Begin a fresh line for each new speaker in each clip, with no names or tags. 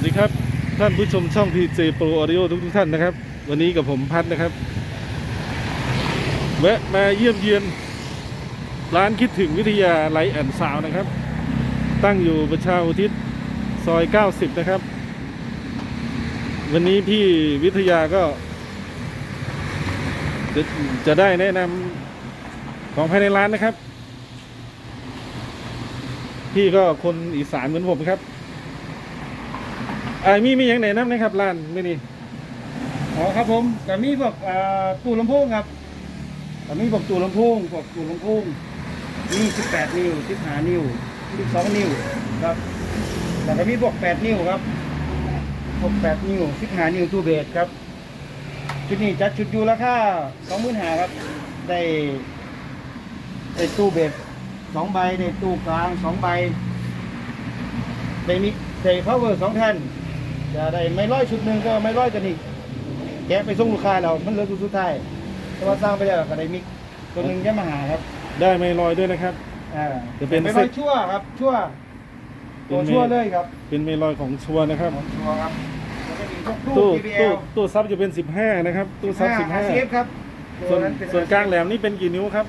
วัสดีครับ ท่านผู้ชมช่อง PJ Pro Audio ทุกทุกท่านนะครับ วันนี้กับผมพัดนะครับ แวะมาเยี่ยมเยียน ร้านคิดถึงวิทยาไลแอนด์ซาวนะครับ ตั้งอยู่ประชาอุทิศซอย 90 นะครับ วันนี้พี่วิทยาก็จะจะได้แนะนำของภายในร้านนะครับ พี่ก็คนอีสานเหมือนผมครับ อ่ามีมีอย่างไหนน้ำนะครับร้านไม่นี่
อ๋อครับผมแต่มีพวกอ่าตู้ลำโพงครับแต่มีพวกตู้ลำโพงพวกตู้ลำโพงมี18 นิ้ว15นิ้ว12นิ้วครับแต่ก็มีพวก8นิ้วครับพวก8นิ้ว15นิ้วตู้เบสครับชุดนี้จัดชุดอยู่ราคา25,000ครับได้ได้ตู้เบสสองใบได้ตู้กลางสองใบได้มิได้พาวเวอร์สองแท่น จะได้ไม่ร้อยชุดหนึ่งก็ไม่ร้อยกันอีกแกะไปส่งลูกค้าเรามันเหลือตัวสุดท้ายแต่ว่าสร้างไปแล้วก็ได้มิกตัวหนึ่งแค่มาหาครับ
ได้ไม่ลอยด้วยนะครับ
อ่า
จะเป็น
ไม่
เซ็
ร้อ
ต
ยชั่วครับ ชั่ว
เป็น
ตัว
เม
ชั่วเลยครับ
เป็นไม่ลอยของชัวร์นะครับ
ของชั่วครับแล้วก็มีพวก
ตู้
ตู้
ตู้
TBL
ตู้ซับจะเป็น15นะครับ ตู้ซับ
RCF ครับ
15ส่วน
เป็
ส่วนกลางแหลมนี่เป็นกี่นิ้วครับ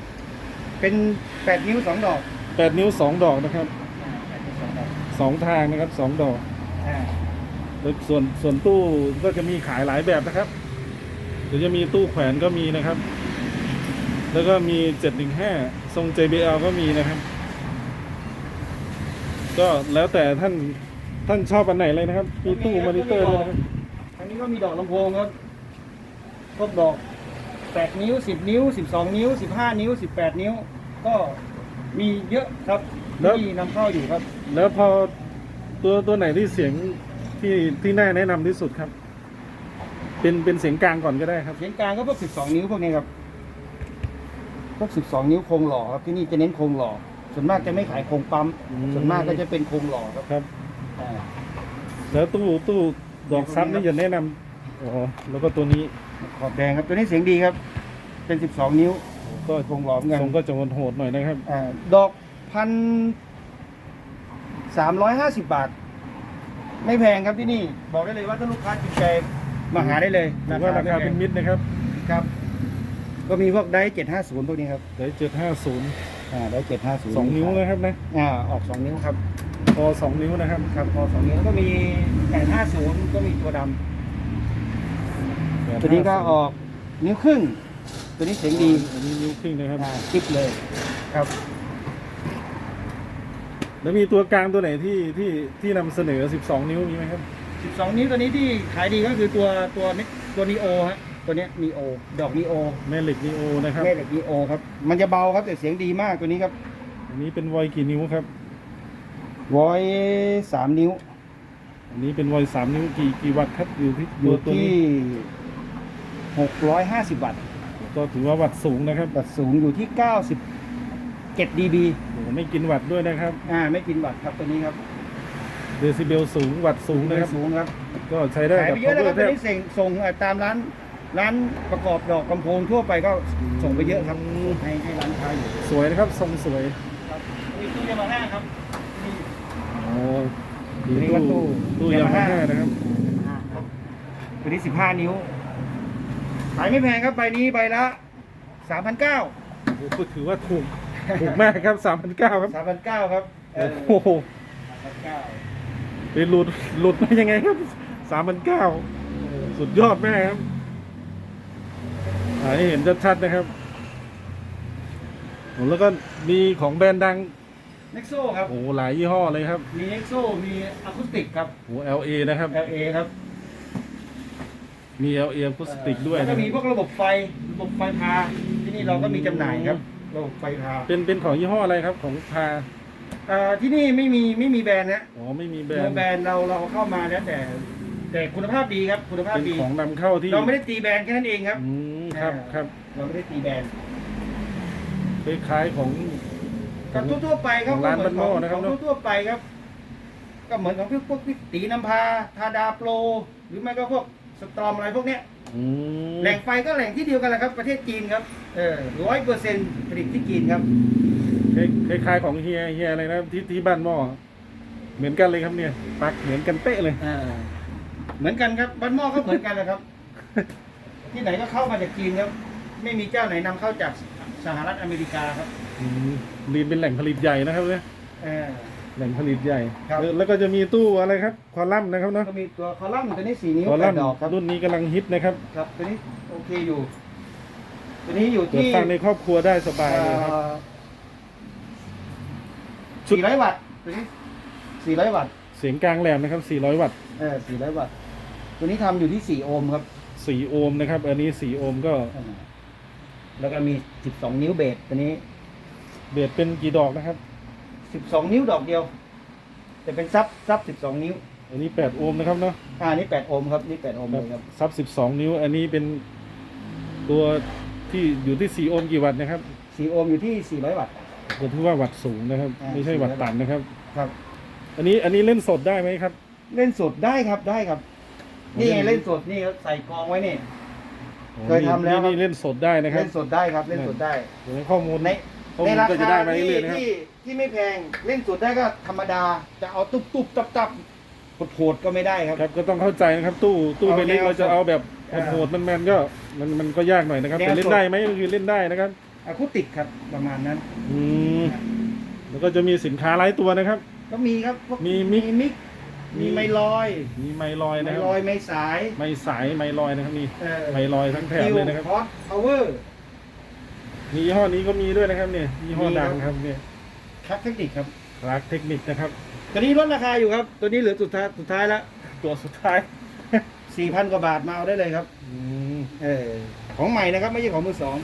เป็น8นิ้ว2ดอก
8นิ้ว2ดอกนะครับ
อ่า8นิ้ว2ดอก
2ทางนะครับ2ดอก
อ่า
แล้วส่วนส่วนตู้ก็จะมีขายหลายแบบนะครับเดี๋ยวจะมีตู้แขวนก็มีนะครับ แล้วก็มี 715 ทรง JBL ก็มีนะครับ ก็แล้วแต่ท่านท่านชอบอันไหนเลยนะครับ มีตู้มอนิเตอร์ด้วยนะครับ
อันนี้ก็มีดอกลำโพงครับพวกดอก 8 นิ้ว 10 นิ้ว 12 นิ้ว 15 นิ้ว 18 นิ้ว ก็มีเยอะครับ
แล้ว
ที่นำเข้าอยู่ครับ
แล้วพอตัวตัวไหนที่เสียง ที่ที่น่าแนะนำที่สุดครับ เป็นเป็นเสียงกลางก่อนก็ได้ครับ
เสียงกลางก็พวก 12 นิ้วพวกนี้ครับ พวก 12 นิ้วโครงหล่อครับที่นี่จะเน้นโครงหล่อ ส่วนมากจะไม่ขายโครงปั๊ม
อืม
ส่วนมากก็จะเป็นโครงหล่อครับ
ครับ
อ่า
แล้วตู้ตู้ดอกซับนี่จะแนะนำอ๋อแล้วก็ตัวนี้
ขอบแดงครับตัวนี้เสียงดีครับ เป็น 12 นิ้ว
ก็
โครงหล่อเหมือนกัน
ทรงก็จะโหดๆหน่อยนะครับ
อ่าดอกพันสามร้อยห้าสิบบาท ไม่แพงครับที่นี่บอกได้เลยว่าถ้าลูกค้าจิตใจมาหาได้เลย
ถือว่าราคาเป็นมิตรนะครับ
ครับ ก็มีพวกได้เจ็ดห้าศูนย์พวกนี้ครับ
เดี๋ยวเจ็ดห้าศูนย์
อ่าได้เจ็ดห้าศูนย์
สองนิ้วนะครับนะ
อ่าออกสองนิ้วครับ
พอสองนิ้วนะครับ
ครับพอสองนิ้วก็มีแปดห้าศูนย์ก็มีตัวดำตัวนี้ก็ออกนิ้วครึ่ง ตัวนี้เสียงดี
อันนี้นิ้วครึ่งนะครับ
อ่าคลิปเลยครับ
แล้วมีตัวกลางตัวไหนที่ที่ที่นำเสนอ 12 นิ้วมีไหมครับ
สิบสองนิ้วตัวนี้ที่ขายดีก็คือตัวตัวนี้ตัวนีโอฮะตัวเนี้ยนีโอดอกนีโอ
แม่เหล็กนีโอนะครับ
แม่เหล็กนีโอครับ มันจะเบาครับแต่เสียงดีมากตัวนี้ครับ
อันนี้เป็นวอยกี่นิ้วครับ
วอยสามนิ้ว
อันนี้เป็นวอยสามนิ้วกี่กี่วัตต์ครับอยู่ที่
อยู่
ตัวตัว
ที่
นี้
หกร้อยห้าสิบวัตต์
ก็ถือว่าวัตต์สูงนะครับ
วัตต์สูงอยู่ที่เก้าสิบ เจ็ดดีบี
โอ้โหไม่กินวัตต์ด้วยนะครับ
อ่าไม่กินวัตต์ครับตัวนี้ครับ
เดซิเบลสูงวัตต์สูงนะครับ
สูงครับ
ก็ใช้ได้
ขาย
กับ
ไปเยอะนะครับ
แท
ตัว
บ
นี้ส่งส่งเอ่อตามร้านร้านประกอบดอกกำโพงทั่วไปก็ส่งไปเยอะครับ
อืม
ให้ให้ร้านค้าอยู่
สวยนะครับทรงสวย
ครับมีตู้ยามาฮ่าครับมี
โอ้
อันนี้ก็ตู้
ตู้ยามาฮ่า
Yamaha
นะครับ
ตัวนี้สิบห้านิ้ว ขายไม่แพงครับใบนี้ใบละสามพันเก้า
โอ้โหถือว่าถูก ถูกมากครับ3,900ครับ
สามพันเก้าครับ
โอ้โห
สามพันเก้า
ไปหลุดหลุดมายังไงครับ3,900สุดยอดแม่ครับอ่าให้เห็นชัดๆนะครับโอ้แล้วก็มีของแบรนด์ดัง
เน็กโซครับ
โอ้โหหลายยี่ห้อเลยครับ
มีเน็กโซมีอะคูสติกครับ
โอ้โห LA นะครับ
LA ครับ
มี LA อะคูสติกด้วย
แล้ว
นะ
ก็
ค
มีพ
รับ
วกระบบไฟระบบไฟพาที่นี่เราก็มีจำหน่ายครับ ระบบไฟพา
เป็นเป็นของยี่ห้ออะไรครับของพา
อ่าที่นี่ไม่มีไม่มีแบรนด์นะ
อ๋อไม่มีแบร
ตัวน
ด์
แบรนด์เราเราเข้ามาแล้วแต่ แต่คุณภาพดีครับ คุณภาพ
เป็น
ดี
ของนำเข้าที่
เราไม่ได้ตีแบรนด์แค่นั้นเองครับ
อืมครับครับ
เราไม่ได้ตีแบรนด์
คล้ายๆของ
ก็ทั่วๆไปครับ
ของร้านบ้านหม้อนะครับ
ข
เน
อง
อะ
ทั่วๆไปครับ ก็เหมือนของพวกพวกพี่ตีน้ำพาทาดาโปร หรือไม่ก็พวก สตรอมอะไรพวกเนี้ย
อืม
แหล่งไฟก็แหล่งที่เดียวกันแหละครับ ประเทศจีนครับเออร้อยเปอร์เซ็นต์ผลิตที่จีนครับ
คล้ายๆของเฮียเฮียอะไรนะที่ที่บ้านหม้อเหมือนกันเลยครับเนี่ยปลั๊กเหมือนกันเป๊ะเลย
อ่าเหมือนกันครับบ้านหม้อก็เหมือนกันนะครับ ที่ไหนก็เข้ามาจากจีนครับ ไม่มีเจ้าไหนนำเข้าจากสหรัฐอเมริกาครับ
อืมลีนเป็นแหล่งผลิตใหญ่นะครับเนี่ย
เออ
แหล่งผลิตใหญ่
ครับ
เออแล้วก็จะมีตู้อะไรครับ คอลัมน์นะครับเนาะ
ก็มีตัวคอลัมน์ตัวนี้สี่นิ้ว
คอ
แป
ลัม
ด
น์
ดอกครับ
รุ่นนี้กำลังฮิตนะครับ
ครับตัวนี้โอเคอยู่ ตัวนี้อยู่
เปิด
ที่
ฟังในครอบครัวได้สบายเลยครับ ชุด
สี่ร้อยวัตต์ตัวนี้สี่ร้อยวัตต์
เสียงกลางแหลมนะครับ 400 วัตต์
เออสี่ร้อยวัตต์ตัวนี้ทำอยู่ที่สี่โอห์มครับ
4 โอห์มนะครับ อันนี้ 4 โอห์มก็
อ่าแล้วก็มีสิบสองนิ้วเบสตัวนี้
เบสเป็นกี่ดอกนะครับ
สิบสองนิ้วดอกเดียว แต่เป็นซับซับสิบสองนิ้ว
อันนี้ 8 โอห์มนะครับเนาะ
อ่านี่แปดโอห์มครับนี่แปดโอห์มเลยครับ
ซับ 12 นิ้ว อันนี้เป็นตัวที่อยู่ที่ 4 โอห์มกี่วัตต์นะครับ
สี่โอห์มอยู่ที่สี่ร้อยวัตต์
ก็ถือว่าวัตต์สูงนะครับ
อ่า
ไม่ใช่วัตต์ต่ำนะครับ
ครับ
อันนี้อันนี้เล่นสดได้ไหมครับ
เล่นสดได้ครับได้ครับ นี่ไงเล่นสดนี่ครับใส่กรองไว้นี่ เคยทำแล้วครับ
นี่เล่นสดได้นะครับ
เล่นสดได้ครับเล่นสดได้
เดี๋ยวข้อมูล
ใน
ข้อ
ใน
มูล
รา
ก็จะ
คา
ได้มา
ที่
เรื่อยๆนะครับ
ที่ที่ไม่แพงเล่นสดได้ก็ธรรมดาจะเอาตุบตุบตับตับโหดๆก็ไม่ได้ครับ
ครับก็ต้องเข้าใจนะครับ ตู้ตู้
เอา
ใบเล็ก
แนว
เราจะเอาแบบ
อ่า
โหดๆมันๆก็มันมันก็ยากหน่อยนะครับ
แนว
แต่เล่
ส
น
ด
ได้ไหมก็คือเล่นได้นะครับ
อะคูติกครับประมาณนั้น
อืมแล้วก็จะมีสินค้าหลายตัวนะครับ
ก็มีครับพวก
มีมิก
มิกมีไมลอย
มีไมลอย
ไม
นะครับ
ลอยไมสาย
ไมสายไมลอยนะครับมี
เออ
ไมลอยทั้งแถบเลยนะครับ
ฮอตพาวเวอร์
มียี่ห้อนี้ก็มีด้วยนะครับเนี่ยยี่ห้อ
มีครับ
ดังครับเนี่ย
ครับเทคนิคครับ
รักเทคนิคนะครับ
ตัวนี้ลดราคาอยู่ครับ ตัวนี้เหลือสุดท้ายสุดท้ายแล้ว
ตัวสุดท้าย
สี่พันกว่าบาทมาเอาได้เลยครับ
อืม
เออของใหม่นะครับ ไม่ใช่ของมือสอง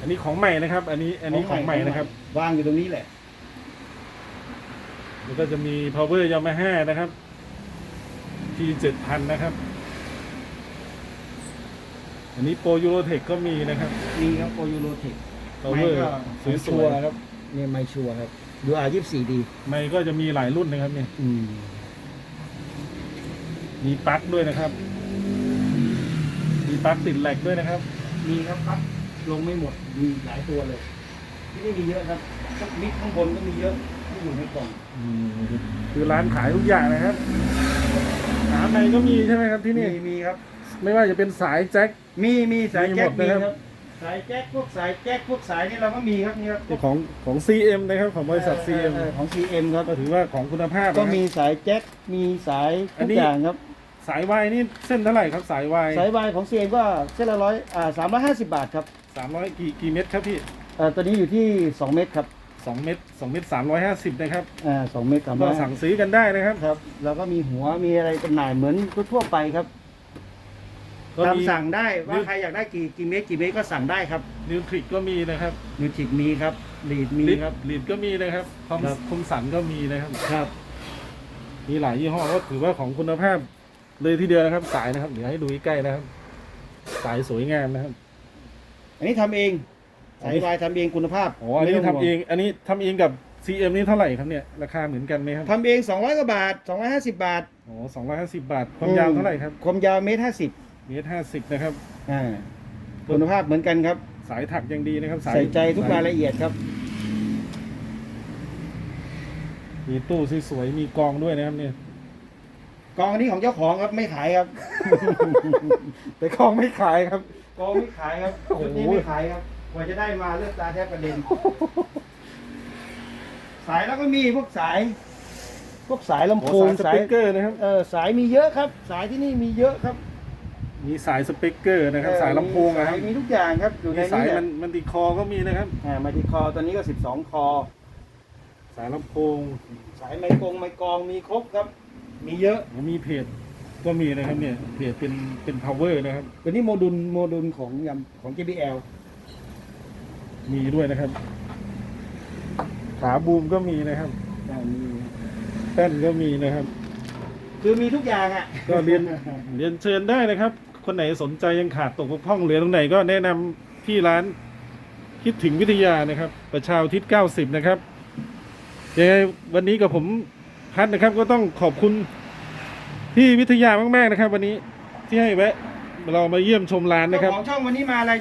อันนี้ของใหม่นะครับ อันนี้อันนี้ของใหม่นะครับ
วางอยู่ตรงนี้แหละ
แล้วก็จะมี power Yamaha นะครับ T 7 0 0นะครับ อันนี้โปรยูโรเทคก็มีนะครับ
มีครับโอยูโรเทค
power ส
ส
ว
วยย
ๆ
ๆครับนี่ไม่ชัวร์ครับ ดูอายี่สี่ดี
ไม่ก็จะมีหลายรุ่นนะครับเนี่ย
อืม
มีปลั๊กด้วยนะครับ มีปลั๊กติดแหลกด้วยนะครับ
มีครับปั๊บลงไม่หมด มีหลายตัวเลย ที่นี่มีเยอะครับพวกมิกข้างบนก็มีเยอะที่อยู่ในกล่อง
อืมคือร้านขายทุกอย่างนะครับหาในก็มีใช่ไหมครับที่นี่
มีมีครับ
ไม่ว่าจะเป็นสายแจ็ค
มีมีสายแจ็ค
มี
มี
หมดนะครับ
ครับ สายแจ็คพวกสายแจ็คพวกสายนี่เราก็มีครับนี่ครับพวก
ของของ CM นะครับของบริษัท
เออ
CM
เออของ CM ครับ
ก็ถือว่าของคุณภาพนะครับ
ก็มีสายแจ็ค มีสาย
อั
ทุ
น
ก
นี้
อย่างครับ
สายวายนี่เส้นเท่าไหร่ครับสายวาย
สายวายของ CM ก็เส้นละร้อยอ่าสามร้อยห้าสิบบาทครับ
สามร้อยกี่กี่เม็ดครับพี่
เอ่อตัวนี้อยู่ที่สองเมตรครับ
สองเม็ดสองเม็ดสามร้อยห้าสิบนะครับ
อ่าสองเมตรสาม
ก็
ร้อย
สั่งซื้อกันได้นะครับ
ครับ แล้วก็มีหัว มีอะไรจำหน่ายเหมือนทั่วๆไปครับ
ก็
ตาม
มี
สั่งได้ว่า
นิ้ว
ใครอยากได้กี่กี่เมตรกี่เมตรก็สั่งได้ครับ
นิวทริกก็มีนะครับ
นิวจิกมีครับลีดมี
ลิด
ครับ
ลิดก็มีนะครับคอม
ครับ
คมสันก็มีนะครับ
ครับ
มีหลายยี่ห้อก็ถือว่าของคุณภาพ เลยทีเดียวนะครับ สายนะครับ เดี๋ยวให้ดูใกล้ๆนะครับ สายสวยงามนะครับ
อันนี้ทำเอง
อัน
สาย
นี้
วายทำเองคุณภาพ
อ๋ออันนี้
ไม่
ทำ
ห่ว
เอง อันนี้ทำเองกับ CM นี่เท่าไหร่ครับเนี่ย ราคาเหมือนกันไหมครับ
ทำเอง 200กว่าบาท 250 บาท
อ๋อสองร้อยห้าสิบบาท ความยาวเท่าไหร่ครับ
ความยาวเมตรห้าสิบ
เมตรห้าสิบนะครับ
อ่าคุณภาพเหมือนกันครับ
สายถักยังดีนะครับ สาย
ใส่ใจทุกรายละเอียดครับ
มีตู้สวยๆมีกองด้วยนะครับเนี่ย
กองอันนี้ของเจ้าของครับไม่ขายครับ
แต่กองไม่ขายครับ
กองไม่ขายครับ
โอ้โห
ชุดนี้ไม่ขายครับกว่าจะได้มาเลือดตาแทบกระเด็นสายแล้วก็มีพวกสาย พวกสายลำ
โอ้
โพง
สายส
สาย
ปีกเกอร์นะครับ
เออสายมีเยอะครับ สายที่นี่มีเยอะครับ
มีสายสปีกเกอร์นะครับ
เออ
สายลำโพงนะครับ
สายมีทุกอย่างครับอยู่ใน
มีสาย
นี้แห
มั
ละ
นมันติคอก็มีนะครับ
อ่ามาที่คอตัวนี้ก็สิบสองคอ
สายลำโพง
สายไมกงไมกองมีครบครับ มีเยอะ
แล้วมีเพจก็มีนะครับเนี่ยเพจเป็นเป็น power นะครับ
ตัวนี้โมดูลโมดูลของยำของ JBL
มีด้วยนะครับ ขาบูมก็มีนะครับ
อ่ามี
แป้นก็มีนะครับ
คือมีทุกอย่างอะ
ก็เรียนเรียนเชิญได้นะครับ คนไหนสนใจยังขาดตกบกพร่องเหลือตรงไหนก็แนะนำที่ร้านคิดถึงวิทยานะครับ ประชาทิศ90 นะครับยังไงวันนี้กับผมพัดนะครับ ก็ต้องขอบคุณที่วิทยามาก ๆ นะครับ วันนี้ที่ให้แวะเรามาเยี่ยมชมร้านนะครับ
ของช่องวันนี้มาอะไร